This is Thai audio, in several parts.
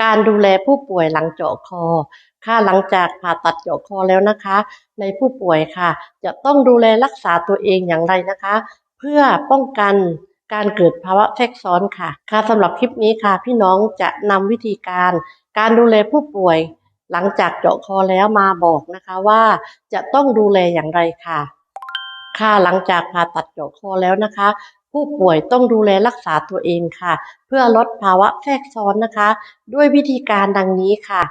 การดูแลผู้ป่วยหลังเจาะคอ ค่ะหลังจากผ่าตัดเจาะคอแล้วนะคะ ในผู้ป่วยค่ะ จะต้องดูแลรักษาตัวเองอย่างไรนะคะ เพื่อป้องกันการเกิดภาวะแทรกซ้อนค่ะ ค่ะสำหรับคลิปนี้ค่ะ พี่น้องจะนำวิธีการ การดูแลผู้ป่วย หลังจากเจาะคอแล้วมาบอกนะคะว่าจะต้องดูแลอย่างไรค่ะ ค่ะหลังจากผ่าตัดเจาะคอแล้วนะคะ ผู้ป่วยต้องดูแลรักษาตัวเองค่ะ เพื่อลดภาวะแทรกซ้อนนะคะ ด้วยวิธีการดังนี้ค่ะ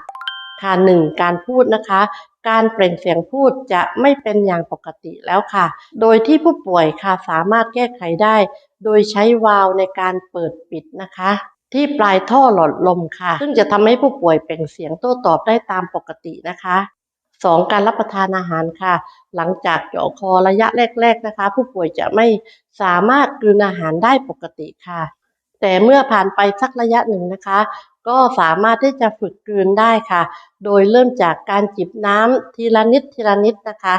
ค่ะหนึ่งการพูดนะคะ การเปล่งเสียงพูดจะไม่เป็นอย่างปกติแล้วค่ะ โดยที่ผู้ป่วยค่ะสามารถแก้ไขได้ โดยใช้วาล์วในการเปิดปิดนะคะที่ปลายท่อหลอดลมค่ะ ซึ่งจะทำให้ผู้ป่วยเปล่งเสียงโต้ตอบได้ตามปกตินะคะ สองการรับประทานอาหารค่ะ หลังจากเจาะคอระยะแรก ๆนะคะ ผู้ป่วยจะไม่สามารถกลืนอาหารได้ปกติค่ะ แต่เมื่อผ่านไปสักระยะหนึ่งนะคะ ก็สามารถที่จะฝึกกลืนได้ค่ะ โดยเริ่มจากการจิบน้ำทีละนิดทีละนิดนะคะ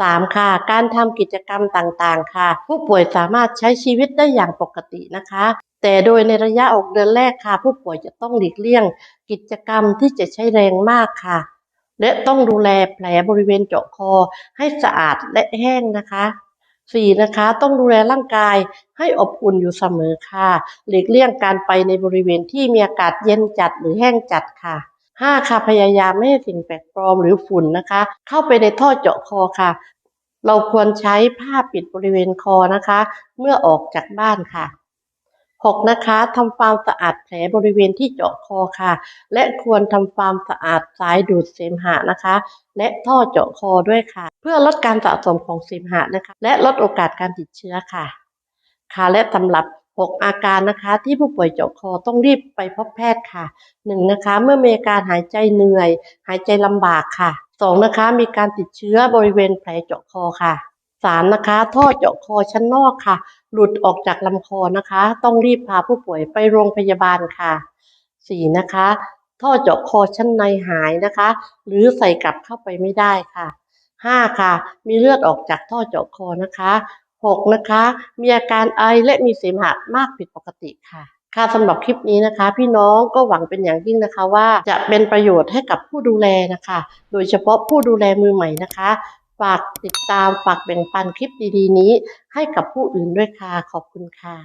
สามค่ะ การทำกิจกรรมต่างๆ ค่ะ ผู้ป่วยสามารถใช้ชีวิตได้อย่างปกตินะคะ แต่โดยในระยะออกเดือนแรกค่ะ ผู้ป่วยจะต้องหลีกเลี่ยง กิจกรรมที่จะใช้แรงมากค่ะ และต้องดูแลแผลบริเวณเจาะคอให้สะอาดและแห้งนะคะสี่นะคะ ต้องดูแลร่างกายให้อบอุ่นอยู่เสมอค่ะ หลีกเลี่ยงการไปในบริเวณที่มีอากาศเย็นจัดหรือแห้งจัดค่ะห้าค่ะ พยายามไม่ให้สิ่งแปลกปลอมหรือฝุ่นนะคะ เข้าไปในท่อเจาะคอค่ะ เราควรใช้ผ้าปิดบริเวณคอนะคะ เมื่อออกจากบ้านค่ะ หกนะคะทำความสะอาดแผลบริเวณที่เจาะคอค่ะ และควรทำความสะอาดสายดูดเสมหะนะคะ และท่อเจาะคอด้วยค่ะ เพื่อลดการสะสมของเสมหะนะคะ และลดโอกาสการติดเชื้อค่ะ ค่ะและสำหรับ 6 อาการนะคะที่ผู้ป่วยเจาะคอต้องรีบไปพบแพทย์ค่ะ 1. นะคะเมื่อมีอาการหายใจเหนื่อย หายใจลำบากค่ะ 2. นะคะมีการติดเชื้อบริเวณแผลเจาะคอค่ะ 3. นะคะท่อเจาะคอชั้นนอกค่ะ หลุดออกจากลำคอนะคะ ต้องรีบพาผู้ป่วยไปโรงพยาบาลค่ะ 4. นะคะ ท่อเจาะคอชั้นในหายนะคะ หรือใส่กลับเข้าไปไม่ได้ค่ะ 5. ค่ะ มีเลือดออกจากท่อเจาะคอนะคะ 6. นะคะ มีอาการไอและมีเสมหะมากผิดปกติค่ะค่ะสำหรับคลิปนี้นะคะ พี่น้องก็หวังเป็นอย่างยิ่งนะคะว่าจะเป็นประโยชน์ให้กับผู้ดูแลนะคะ โดยเฉพาะผู้ดูแลมือใหม่นะคะ ฝากติดตามฝากแบ่งปันคลิปดีๆนี้ให้กับผู้อื่นด้วยค่ะ ขอบคุณค่ะ